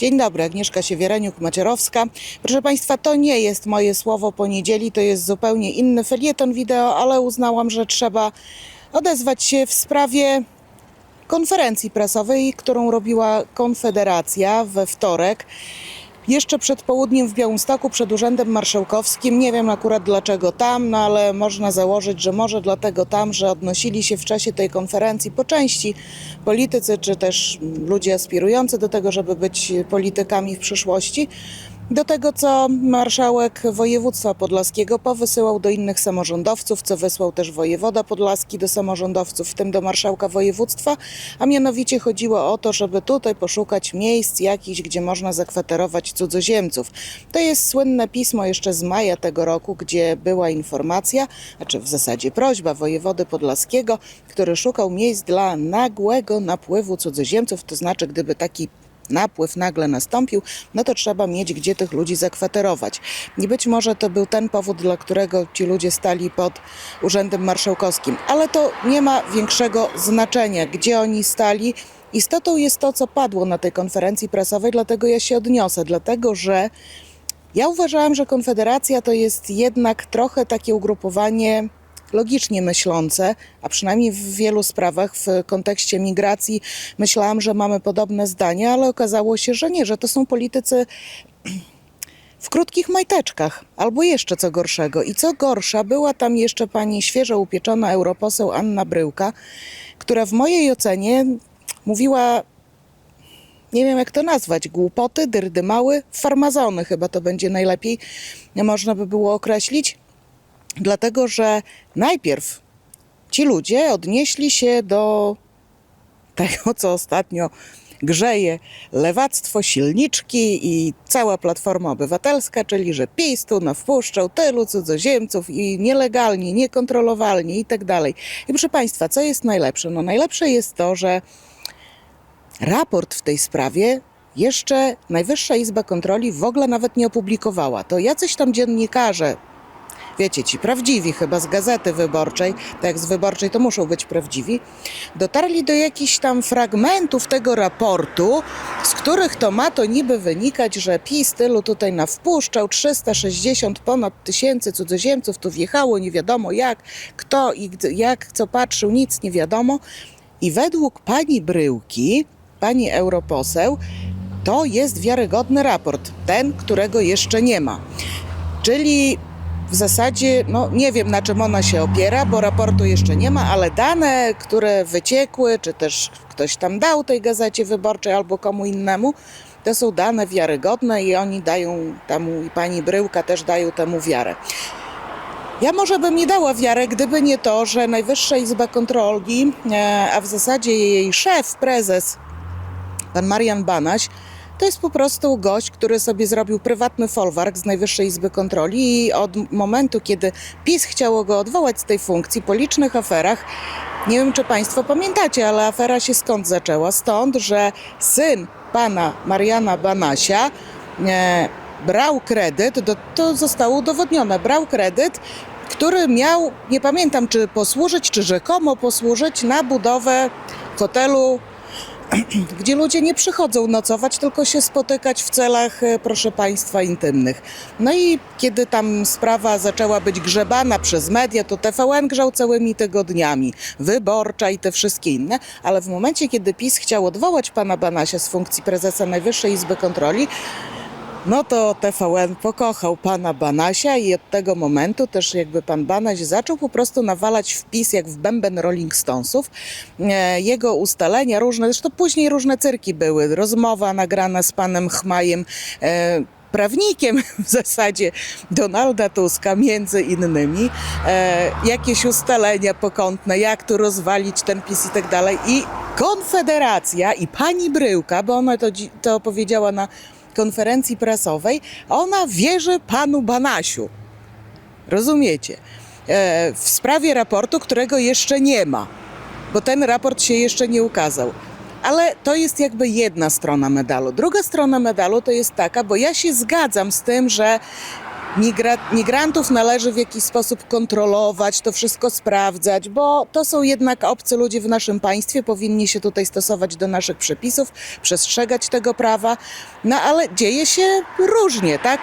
Dzień dobry, Agnieszka Siewiereniuk-Macierowska. Proszę Państwa, to nie jest moje słowo poniedzieli, to jest zupełnie inny felieton wideo, ale uznałam, że trzeba odezwać się w sprawie konferencji prasowej, którą robiła Konfederacja we wtorek. Jeszcze przed południem w Białymstoku, przed Urzędem Marszałkowskim. Nie wiem akurat dlaczego tam, no ale można założyć, że może dlatego tam, że odnosili się w czasie tej konferencji po części politycy, czy też ludzie aspirujący do tego, żeby być politykami w przyszłości, do tego, co marszałek województwa podlaskiego powysyłał do innych samorządowców, co wysłał też wojewoda podlaski do samorządowców, w tym do marszałka województwa, a mianowicie chodziło o to, żeby tutaj poszukać miejsc jakichś, gdzie można zakwaterować cudzoziemców. To jest słynne pismo jeszcze z maja tego roku, gdzie była informacja, znaczy w zasadzie prośba wojewody podlaskiego, który szukał miejsc dla nagłego napływu cudzoziemców, to znaczy gdyby taki napływ nagle nastąpił, no to trzeba mieć gdzie tych ludzi zakwaterować. I być może to był ten powód, dla którego ci ludzie stali pod Urzędem Marszałkowskim. Ale to nie ma większego znaczenia, gdzie oni stali. Istotą jest to, co padło na tej konferencji prasowej, dlatego ja się odniosę, dlatego że ja uważałam, że Konfederacja to jest jednak trochę takie ugrupowanie logicznie myślące, a przynajmniej w wielu sprawach w kontekście migracji myślałam, że mamy podobne zdania, ale okazało się, że nie, że to są politycy w krótkich majteczkach, albo jeszcze co gorszego. I co gorsza, była tam jeszcze pani świeżo upieczona europoseł Anna Bryłka, która w mojej ocenie mówiła nie wiem jak to nazwać, głupoty, dyrdymały, farmazony chyba to będzie najlepiej można by było określić. Dlatego, że najpierw ci ludzie odnieśli się do tego, co ostatnio grzeje lewactwo, silniczki i cała Platforma Obywatelska, czyli że PiS tu nawpuszczał tylu cudzoziemców i nielegalnie, niekontrolowalnie i tak dalej. I proszę Państwa, co jest najlepsze? No najlepsze jest to, że raport w tej sprawie jeszcze Najwyższa Izba Kontroli w ogóle nawet nie opublikowała. To jacyś tam dziennikarze, wiecie, ci prawdziwi chyba z Gazety Wyborczej, tak jak z Wyborczej to muszą być prawdziwi, dotarli do jakichś tam fragmentów tego raportu, z których to ma to niby wynikać, że PiS tylu tutaj nawpuszczał, 360 ponad tysięcy cudzoziemców tu wjechało, nie wiadomo jak, kto i jak, co patrzył, nic nie wiadomo. I według pani Bryłki, pani europoseł, to jest wiarygodny raport, ten, którego jeszcze nie ma. Czyli w zasadzie, no nie wiem na czym ona się opiera, bo raportu jeszcze nie ma, ale dane, które wyciekły, czy też ktoś tam dał tej gazecie wyborczej albo komu innemu, to są dane wiarygodne i oni dają temu, i pani Bryłka też dają temu wiarę. Ja może bym nie dała wiarę, gdyby nie to, że Najwyższa Izba Kontroli, e, a w zasadzie jej szef, prezes, pan Marian Banaś, to jest po prostu gość, który sobie zrobił prywatny folwark z Najwyższej Izby Kontroli i od momentu, kiedy PiS chciało go odwołać z tej funkcji po licznych aferach, nie wiem czy Państwo pamiętacie, ale afera się skąd zaczęła? Stąd, że syn pana Mariana Banasia e, brał kredyt, do, to zostało udowodnione, brał kredyt, który miał, nie pamiętam czy posłużyć, czy rzekomo posłużyć na budowę hotelu gdzie ludzie nie przychodzą nocować, tylko się spotykać w celach, e, proszę Państwa, intymnych. No i kiedy tam sprawa zaczęła być grzebana przez media, to TVN grzał całymi tygodniami, wyborcza i te wszystkie inne, ale w momencie, kiedy PiS chciał odwołać pana Banasia z funkcji prezesa Najwyższej Izby Kontroli, no to TVN pokochał pana Banasia i od tego momentu też jakby pan Banaś zaczął po prostu nawalać wpis jak w bęben Rolling Stonesów. E, Jego ustalenia różne, zresztą później różne cyrki były. Rozmowa nagrana z panem Chmajem, e, prawnikiem w zasadzie Donalda Tuska między innymi, e, jakieś ustalenia pokątne, jak tu rozwalić ten PiS i tak dalej. I Konfederacja i pani Bryłka, bo ona to, to powiedziała na konferencji prasowej, ona wierzy panu Banasiu. Rozumiecie? E, w sprawie raportu, którego jeszcze nie ma, bo ten raport się jeszcze nie ukazał. Ale to jest jakby jedna strona medalu. Druga strona medalu to jest taka, bo ja się zgadzam z tym, że migra- migrantów należy w jakiś sposób kontrolować, to wszystko sprawdzać, bo to są jednak obcy ludzie w naszym państwie, powinni się tutaj stosować do naszych przepisów, przestrzegać tego prawa, no ale dzieje się różnie, tak?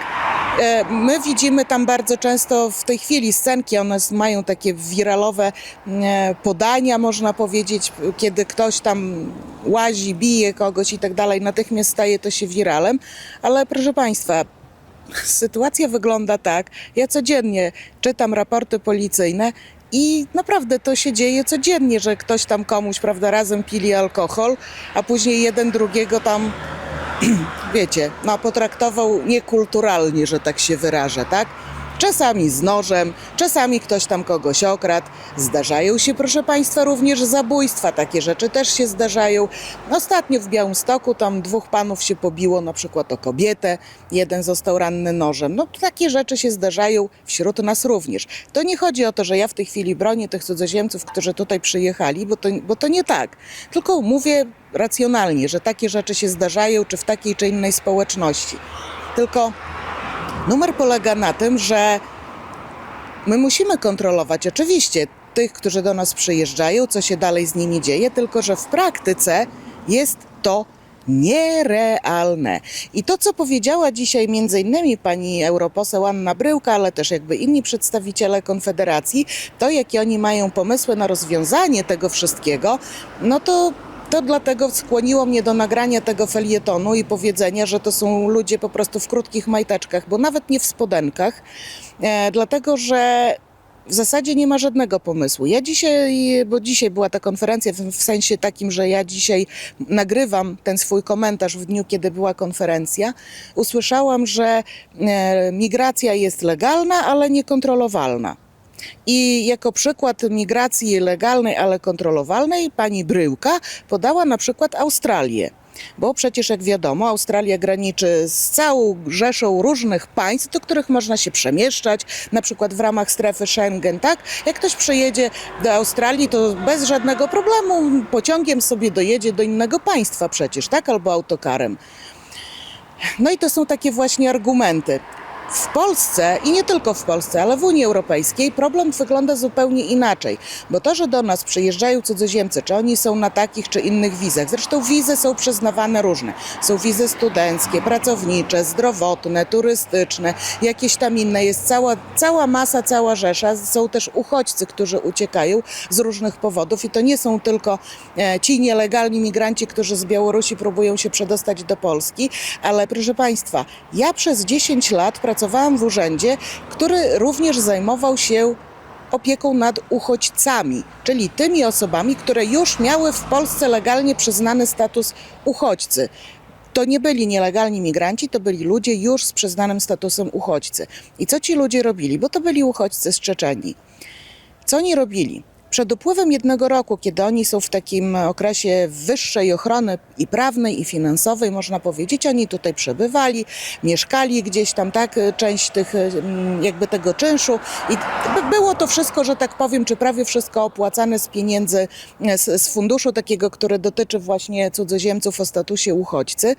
E, My widzimy tam bardzo często w tej chwili scenki, one mają takie wiralowe e, podania, można powiedzieć, kiedy ktoś tam łazi, bije kogoś i tak dalej, natychmiast staje to się wiralem, ale proszę Państwa, sytuacja wygląda tak. Ja codziennie czytam raporty policyjne i naprawdę to się dzieje codziennie, że ktoś tam komuś, prawda, razem pili alkohol, a później jeden drugiego tam, wiecie, no potraktował niekulturalnie, że tak się wyrażę, tak? Czasami z nożem, czasami ktoś tam kogoś okradł. Zdarzają się, proszę Państwa, również zabójstwa. Takie rzeczy też się zdarzają. Ostatnio w Białymstoku tam dwóch panów się pobiło na przykład o kobietę. Jeden został ranny nożem. No takie rzeczy się zdarzają wśród nas również. To nie chodzi o to, że ja w tej chwili bronię tych cudzoziemców, którzy tutaj przyjechali, bo to, bo to nie tak. Tylko mówię racjonalnie, że takie rzeczy się zdarzają, czy w takiej czy innej społeczności. Tylko Numer polega na tym, że my musimy kontrolować oczywiście tych, którzy do nas przyjeżdżają, co się dalej z nimi dzieje, tylko że w praktyce jest to nierealne. I to, co powiedziała dzisiaj między innymi pani europoseł Anna Bryłka, ale też jakby inni przedstawiciele Konfederacji, to jakie oni mają pomysły na rozwiązanie tego wszystkiego, no to to dlatego skłoniło mnie do nagrania tego felietonu i powiedzenia, że to są ludzie po prostu w krótkich majteczkach, bo nawet nie w spodenkach, e, dlatego że w zasadzie nie ma żadnego pomysłu. Ja dzisiaj, bo dzisiaj była ta konferencja w, sensie takim, że ja dzisiaj nagrywam ten swój komentarz w dniu, kiedy była konferencja, usłyszałam, że e, migracja jest legalna, ale niekontrolowalna. I jako przykład migracji legalnej, ale kontrolowalnej, pani Bryłka podała na przykład Australię. Bo przecież, jak wiadomo, Australia graniczy z całą rzeszą różnych państw, do których można się przemieszczać, na przykład w ramach strefy Schengen, tak? Jak ktoś przyjedzie do Australii, to bez żadnego problemu pociągiem sobie dojedzie do innego państwa przecież, tak? Albo autokarem. No i to są takie właśnie argumenty. W Polsce i nie tylko w Polsce, ale w Unii Europejskiej problem wygląda zupełnie inaczej, bo to, że do nas przyjeżdżają cudzoziemcy, czy oni są na takich czy innych wizach, zresztą wizy są przyznawane różne. Są wizy studenckie, pracownicze, zdrowotne, turystyczne, jakieś tam inne. Jest cała, cała masa, cała rzesza. Są też uchodźcy, którzy uciekają z różnych powodów i to nie są tylko e, ci nielegalni migranci, którzy z Białorusi próbują się przedostać do Polski, ale proszę Państwa, ja przez 10 lat pracowałam w urzędzie, który również zajmował się opieką nad uchodźcami, czyli tymi osobami, które już miały w Polsce legalnie przyznany status uchodźcy. To nie byli nielegalni migranci, to byli ludzie już z przyznanym statusem uchodźcy. I co ci ludzie robili? Bo to byli uchodźcy z Czeczenii. Co oni robili? Przed upływem jednego roku, kiedy oni są w takim okresie wyższej ochrony i prawnej, i finansowej, można powiedzieć, oni tutaj przebywali, mieszkali gdzieś tam, tak, część tych, mm, jakby tego czynszu. I by- było to wszystko, że tak powiem, czy prawie wszystko opłacane z pieniędzy, e, z, z funduszu takiego, który dotyczy właśnie cudzoziemców o statusie uchodźcy,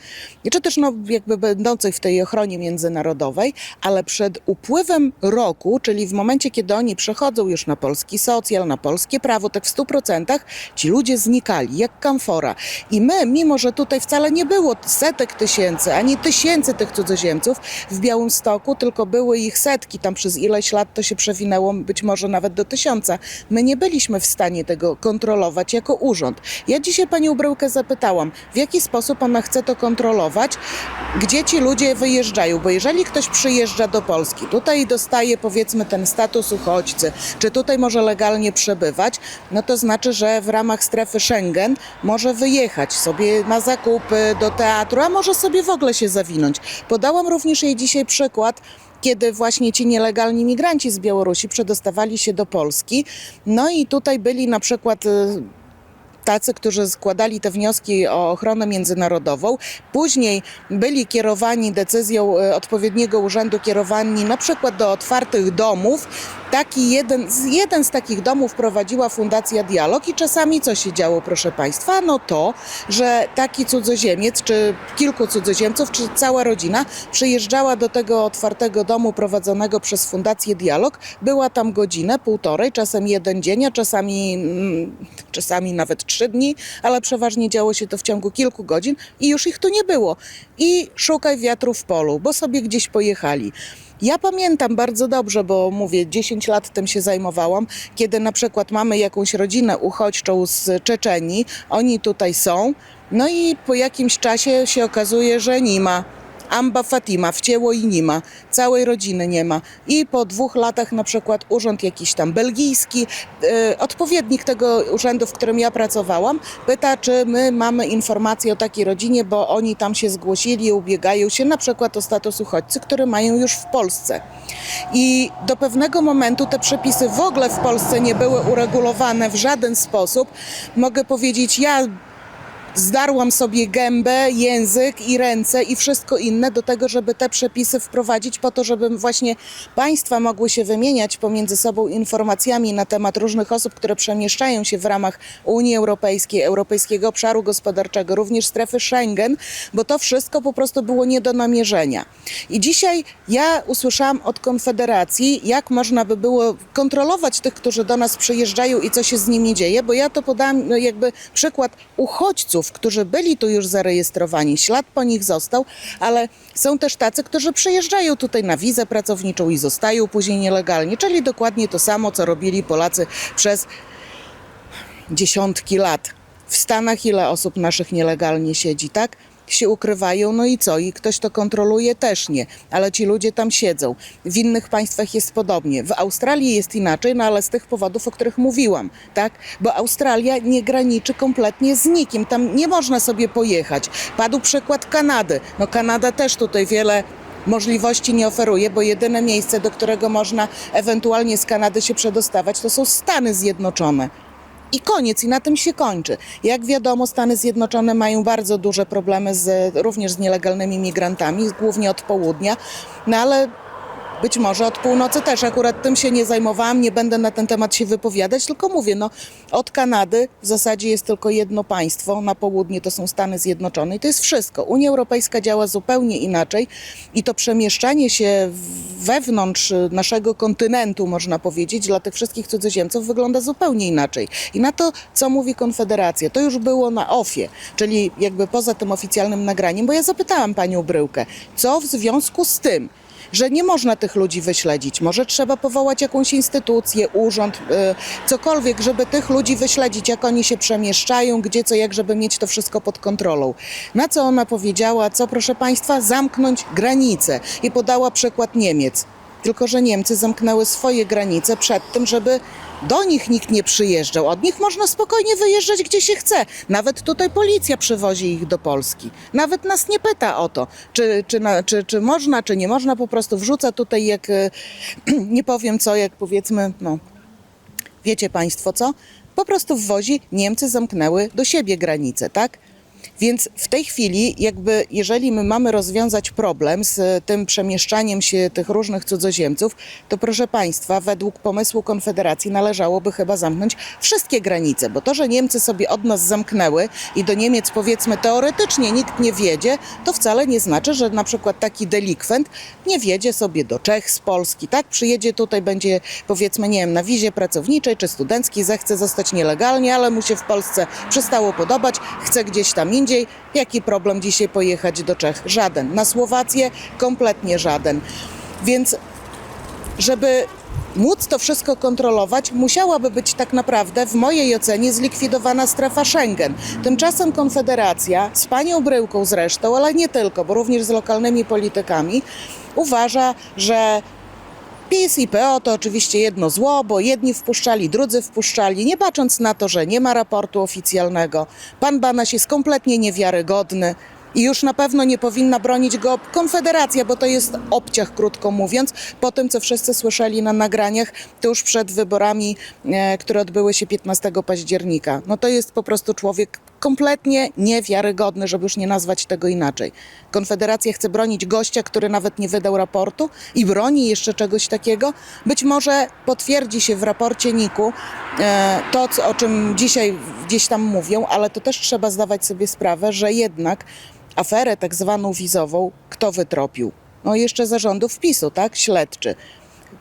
czy też no, jakby będących w tej ochronie międzynarodowej, ale przed upływem roku, czyli w momencie, kiedy oni przechodzą już na polski socjal, na polskie prawo, tak w 100% ci ludzie znikali, jak kamfora. I my, mimo że tutaj wcale nie było setek tysięcy, ani tysięcy tych cudzoziemców w Białymstoku, tylko były ich setki, tam przez ileś lat to się przewinęło, być może nawet do tysiąca. My nie byliśmy w stanie tego kontrolować jako urząd. Ja dzisiaj panią Bryłkę zapytałam, w jaki sposób ona chce to kontrolować, gdzie ci ludzie wyjeżdżają, bo jeżeli ktoś przyjeżdża do Polski, tutaj dostaje powiedzmy ten status uchodźcy, czy tutaj może legalnie przebywać, no to znaczy, że w ramach strefy Schengen może wyjechać sobie na zakupy, do teatru, a może sobie w ogóle się zawinąć. Podałam również jej dzisiaj przykład, kiedy właśnie ci nielegalni migranci z Białorusi przedostawali się do Polski. No i tutaj byli na przykład y, tacy, którzy składali te wnioski o ochronę międzynarodową, później byli kierowani decyzją e, odpowiedniego urzędu, kierowani na przykład do otwartych domów taki jeden, jeden z takich domów prowadziła Fundacja Dialog i czasami co się działo, proszę Państwa? No to, że taki cudzoziemiec, czy kilku cudzoziemców, czy cała rodzina przyjeżdżała do tego otwartego domu prowadzonego przez Fundację Dialog, była tam godzinę, półtorej, czasem jeden dzień, a czasami, mm, czasami nawet trzy dni, ale przeważnie działo się to w ciągu kilku godzin i już ich tu nie było. I szukaj wiatru w polu, bo sobie gdzieś pojechali. Ja pamiętam bardzo dobrze, bo mówię, 10 lat tym się zajmowałam, kiedy na przykład mamy jakąś rodzinę uchodźczą z Czeczenii, oni tutaj są, no i po jakimś czasie się okazuje, że nie ma. Amba Fatima, wcięło i nie ma. Całej rodziny nie ma. I po dwóch latach na przykład urząd jakiś tam belgijski, e, odpowiednik tego urzędu, w którym ja pracowałam, pyta, czy my mamy informacje o takiej rodzinie, bo oni tam się zgłosili ubiegają się na przykład o status uchodźcy, który mają już w Polsce. I do pewnego momentu te przepisy w ogóle w Polsce nie były uregulowane w żaden sposób. Mogę powiedzieć, ja zdarłam sobie gębę, język i ręce i wszystko inne do tego, żeby te przepisy wprowadzić po to, żeby właśnie państwa mogły się wymieniać pomiędzy sobą informacjami na temat różnych osób, które przemieszczają się w ramach Unii Europejskiej, Europejskiego Obszaru Gospodarczego, również strefy Schengen, bo to wszystko po prostu było nie do namierzenia. I dzisiaj ja usłyszałam od Konfederacji, jak można by było kontrolować tych, którzy do nas przyjeżdżają i co się z nimi dzieje, bo ja to podałam no, jakby przykład uchodźców, którzy byli tu już zarejestrowani, ślad po nich został, ale są też tacy, którzy przyjeżdżają tutaj na wizę pracowniczą i zostają później nielegalnie, czyli dokładnie to samo, co robili Polacy przez dziesiątki lat. W Stanach ile osób naszych nielegalnie siedzi, tak? Się ukrywają, no i co? I ktoś to kontroluje? Też nie, ale ci ludzie tam siedzą. W innych państwach jest podobnie. W Australii jest inaczej, no ale z tych powodów, o których mówiłam, tak? Bo Australia nie graniczy kompletnie z nikim. Tam nie można sobie pojechać. Padł przykład Kanady. No Kanada też tutaj wiele możliwości nie oferuje, bo jedyne miejsce, do którego można ewentualnie z Kanady się przedostawać, to są Stany Zjednoczone. I koniec, i na tym się kończy. Jak wiadomo, Stany Zjednoczone mają bardzo duże problemy z, również z nielegalnymi migrantami, głównie od południa, no ale być może od północy też. Akurat tym się nie zajmowałam, nie będę na ten temat się wypowiadać, tylko mówię, no od Kanady w zasadzie jest tylko jedno państwo, na południe to są Stany Zjednoczone i to jest wszystko. Unia Europejska działa zupełnie inaczej i to przemieszczanie się wewnątrz naszego kontynentu, można powiedzieć, dla tych wszystkich cudzoziemców wygląda zupełnie inaczej. I na to, co mówi Konfederacja, to już było na OFie, czyli jakby poza tym oficjalnym nagraniem, bo ja zapytałam panią Bryłkę, co w związku z tym, że nie można tych ludzi wyśledzić. Może trzeba powołać jakąś instytucję, urząd, y, cokolwiek, żeby tych ludzi wyśledzić, jak oni się przemieszczają, gdzie co, jak, żeby mieć to wszystko pod kontrolą. Na co ona powiedziała, co proszę Państwa, zamknąć granice i podała przykład Niemiec. Tylko, że Niemcy zamknęły swoje granice przed tym, żeby do nich nikt nie przyjeżdżał. Od nich można spokojnie wyjeżdżać gdzie się chce. Nawet tutaj policja przywozi ich do Polski. Nawet nas nie pyta o to, czy, czy, czy, czy można, czy nie można. Po prostu wrzuca tutaj jak, e, nie powiem co, jak powiedzmy, no, wiecie Państwo co? Po prostu wwozi, Niemcy zamknęły do siebie granice, tak? Więc w tej chwili, jakby, jeżeli my mamy rozwiązać problem z tym przemieszczaniem się tych różnych cudzoziemców, to proszę Państwa, według pomysłu Konfederacji należałoby chyba zamknąć wszystkie granice, bo to, że Niemcy sobie od nas zamknęły i do Niemiec powiedzmy teoretycznie nikt nie wiedzie, to wcale nie znaczy, że na przykład taki delikwent nie wiedzie sobie do Czech z Polski, tak? Przyjedzie tutaj, będzie powiedzmy, nie wiem, na wizie pracowniczej czy studenckiej, zechce zostać nielegalnie, ale mu się w Polsce przestało podobać, chce gdzieś tam indziej. Jaki problem dzisiaj pojechać do Czech? Żaden. Na Słowację kompletnie żaden. Więc żeby móc to wszystko kontrolować, musiałaby być tak naprawdę, w mojej ocenie, zlikwidowana strefa Schengen. Tymczasem Konfederacja, z panią Bryłką zresztą, ale nie tylko, bo również z lokalnymi politykami, uważa, że PiS i PO to oczywiście jedno zło, bo jedni wpuszczali, drudzy wpuszczali, nie bacząc na to, że nie ma raportu oficjalnego. Pan Banaś jest kompletnie niewiarygodny. I już na pewno nie powinna bronić go Konfederacja, bo to jest obciach, krótko mówiąc, po tym, co wszyscy słyszeli na nagraniach tuż przed wyborami, e, które odbyły się 15 października. No to jest po prostu człowiek kompletnie niewiarygodny, żeby już nie nazwać tego inaczej. Konfederacja chce bronić gościa, który nawet nie wydał raportu i broni jeszcze czegoś takiego. Być może potwierdzi się w raporcie NIK-u e, to, o czym dzisiaj gdzieś tam mówią, ale to też trzeba zdawać sobie sprawę, że jednak aferę tak zwaną wizową kto wytropił? No jeszcze zarządów PiSu, tak? Śledczy.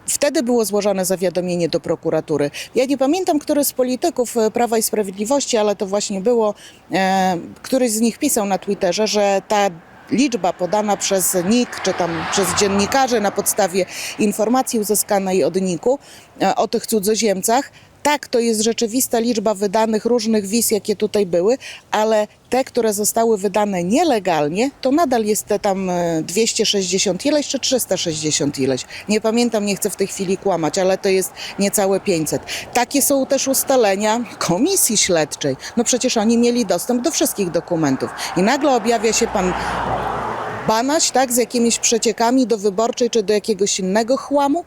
Wtedy było złożone zawiadomienie do prokuratury. Ja nie pamiętam, który z polityków e, Prawa i Sprawiedliwości, ale to właśnie było, e, któryś z nich pisał na Twitterze, że ta liczba podana przez NIK, czy tam przez dziennikarzy na podstawie informacji uzyskanej od NIK-u e, o tych cudzoziemcach, tak, to jest rzeczywista liczba wydanych różnych wiz, jakie tutaj były, ale te, które zostały wydane nielegalnie, to nadal jest te tam e, 260 ileś czy 360 ileś. Nie pamiętam, nie chcę w tej chwili kłamać, ale to jest niecałe 500. Takie są też ustalenia komisji śledczej. No przecież oni mieli dostęp do wszystkich dokumentów. I nagle objawia się pan Banaś, tak, z jakimiś przeciekami do wyborczej czy do jakiegoś innego chłamu.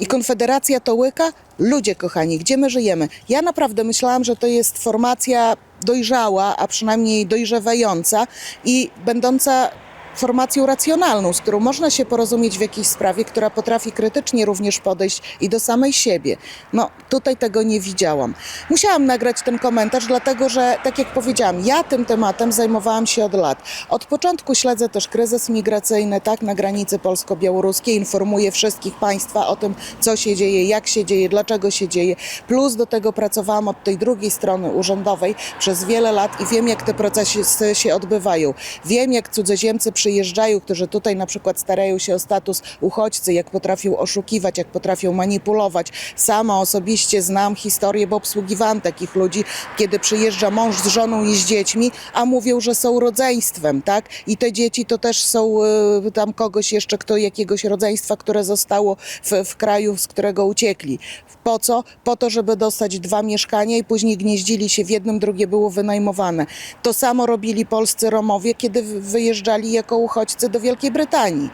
I Konfederacja to łyka? Ludzie kochani, gdzie my żyjemy? Ja naprawdę myślałam, że to jest formacja dojrzała, a przynajmniej dojrzewająca i będąca formacją racjonalną, z którą można się porozumieć w jakiejś sprawie, która potrafi krytycznie również podejść i do samej siebie. No, tutaj tego nie widziałam. Musiałam nagrać ten komentarz, dlatego że, tak jak powiedziałam, ja tym tematem zajmowałam się od lat. Od początku śledzę też kryzys migracyjny, tak, na granicy polsko-białoruskiej, informuję wszystkich Państwa o tym, co się dzieje, jak się dzieje, dlaczego się dzieje. Plus do tego pracowałam od tej drugiej strony urzędowej przez wiele lat i wiem, jak te procesy się odbywają. Wiem, jak cudzoziemcy przyjeżdżają, którzy tutaj na przykład starają się o status uchodźcy, jak potrafią oszukiwać, jak potrafią manipulować. Sama osobiście znam historię, bo obsługiwałam takich ludzi, kiedy przyjeżdża mąż z żoną i z dziećmi, a mówią, że są rodzeństwem, tak? I te dzieci to też są y, tam kogoś jeszcze, kto jakiegoś rodzeństwa, które zostało w, w kraju, z którego uciekli. Po co? Po to, żeby dostać dwa mieszkania i później gnieździli się w jednym, drugie było wynajmowane. To samo robili polscy Romowie, kiedy wy- wyjeżdżali jako uchodźcy do Wielkiej Brytanii.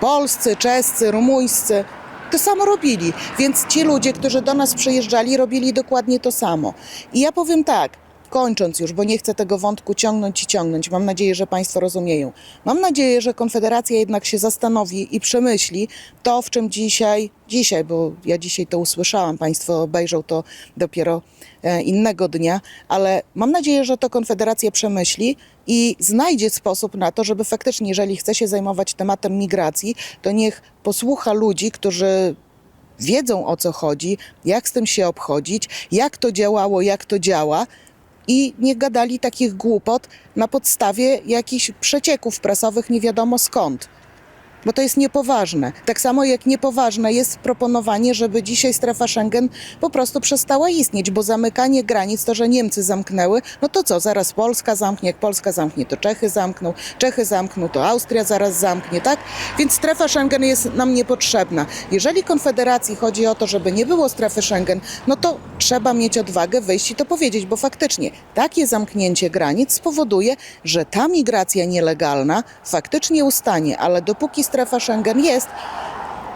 Polscy, czescy, rumuńscy. To samo robili, więc ci ludzie, którzy do nas przyjeżdżali, robili dokładnie to samo. I ja powiem tak, kończąc już, bo nie chcę tego wątku ciągnąć i ciągnąć, mam nadzieję, że Państwo rozumieją. Mam nadzieję, że Konfederacja jednak się zastanowi i przemyśli to, w czym dzisiaj, dzisiaj, bo ja dzisiaj to usłyszałam, Państwo obejrzą to dopiero e, innego dnia, ale mam nadzieję, że to Konfederacja przemyśli i znajdzie sposób na to, żeby faktycznie, jeżeli chce się zajmować tematem migracji, to niech posłucha ludzi, którzy wiedzą o co chodzi, jak z tym się obchodzić, jak to działało, jak to działa. I nie gadali takich głupot na podstawie jakichś przecieków prasowych nie wiadomo skąd. Bo to jest niepoważne. Tak samo jak niepoważne jest proponowanie, żeby dzisiaj strefa Schengen po prostu przestała istnieć, bo zamykanie granic, to, że Niemcy zamknęły, no to co, zaraz Polska zamknie, jak Polska zamknie, to Czechy zamkną, Czechy zamkną, to Austria zaraz zamknie, tak? Więc strefa Schengen jest nam niepotrzebna. Jeżeli Konfederacji chodzi o to, żeby nie było strefy Schengen, no to trzeba mieć odwagę wyjść i to powiedzieć, bo faktycznie takie zamknięcie granic spowoduje, że ta migracja nielegalna faktycznie ustanie, ale dopóki strefa Schengen jest,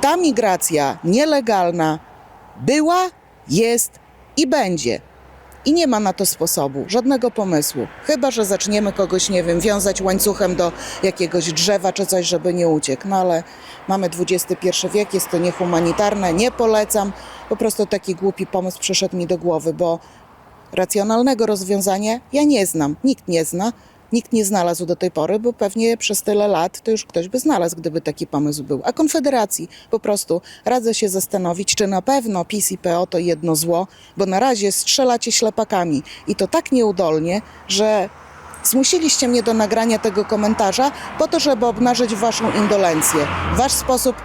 ta migracja nielegalna była, jest i będzie. I nie ma na to sposobu, żadnego pomysłu. Chyba, że zaczniemy kogoś, nie wiem, wiązać łańcuchem do jakiegoś drzewa czy coś, żeby nie uciekł. No ale mamy XXI wiek, jest to niehumanitarne, nie polecam. Po prostu taki głupi pomysł przyszedł mi do głowy, bo racjonalnego rozwiązania ja nie znam, nikt nie zna. Nikt nie znalazł do tej pory, bo pewnie przez tyle lat to już ktoś by znalazł, gdyby taki pomysł był. A Konfederacji po prostu radzę się zastanowić, czy na pewno PiS i PO to jedno zło, bo na razie strzelacie ślepakami i to tak nieudolnie, że zmusiliście mnie do nagrania tego komentarza po to, żeby obnażyć waszą indolencję, wasz sposób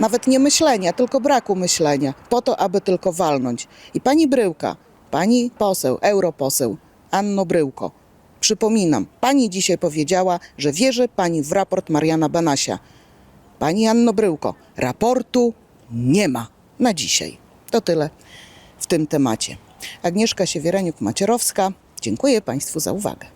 nawet nie myślenia, tylko braku myślenia, po to, aby tylko walnąć. I pani Bryłka, pani poseł, europoseł, Anno Bryłko, przypominam, pani dzisiaj powiedziała, że wierzy pani w raport Mariana Banasia. Pani Anno Bryłko, raportu nie ma na dzisiaj. To tyle w tym temacie. Agnieszka Siewiereniuk-Macierowska, dziękuję państwu za uwagę.